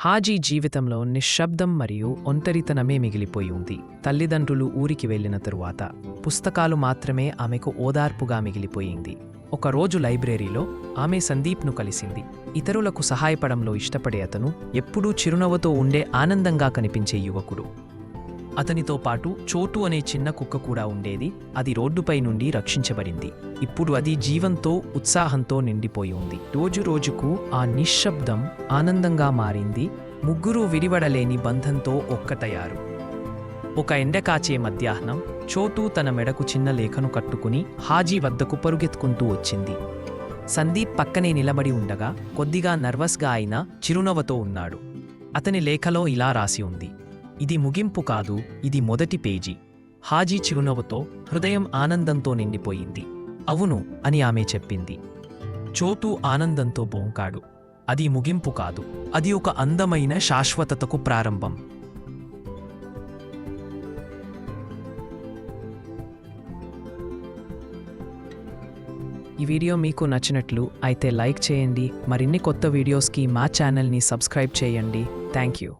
హాజీ జీవితంలో నిశ్శబ్దం మరియు ఒంటరితనమే మిగిలిపోయి ఉంది. తల్లిదండ్రులు ఊరికి వెళ్ళిన తరువాత పుస్తకాలు మాత్రమే ఆమెకు ఓదార్పుగా మిగిలిపోయింది. ఒకరోజు లైబ్రరీలో ఆమె సందీప్ను కలిసింది. ఇతరులకు సహాయపడంలో ఇష్టపడే అతను ఎప్పుడూ చిరునవ్వుతో ఉండే ఆనందంగా కనిపించే యువకుడు. అతనితో పాటు చోటు అనే చిన్న కుక్క కూడా ఉండేది. అది రోడ్డుపై నుండి రక్షించబడింది. ఇప్పుడు అది జీవంతో ఉత్సాహంతో నిండిపోయి ఉంది. రోజు రోజుకు ఆ నిశ్శబ్దం ఆనందంగా మారింది. ముగ్గురు విడివడలేని బంధంతో ఒక్కటయ్యారు. ఒక ఎండకాచే మధ్యాహ్నం చోటు తన మెడకు చిన్న లేఖను కట్టుకుని హాజీ వద్దకు పరుగెత్తుకుంటూ వచ్చింది. సందీప్ పక్కనే నిలబడి ఉండగా కొద్దిగా నర్వస్గా అయినా చిరునవ్వతో ఉన్నాడు. అతని లేఖలో ఇలా రాసి ఉంది. ఇది ముగింపు కాదు ఇది మొదటి పేజీ. హాజీ చిరునవ్వుతో హృదయం ఆనందంతో నిండిపోయింది. అవును అని ఆమె చెప్పింది. చోటు ఆనందంతో బోంకాడు. అది ముగింపు కాదు అది ఒక అందమైన శాశ్వతతకు ప్రారంభం. ఈ వీడియో మీకు నచ్చినట్లు అయితే లైక్ చేయండి. మరిన్ని కొత్త వీడియోస్కి మా ఛానల్ని సబ్స్క్రైబ్ చేయండి. Thank you.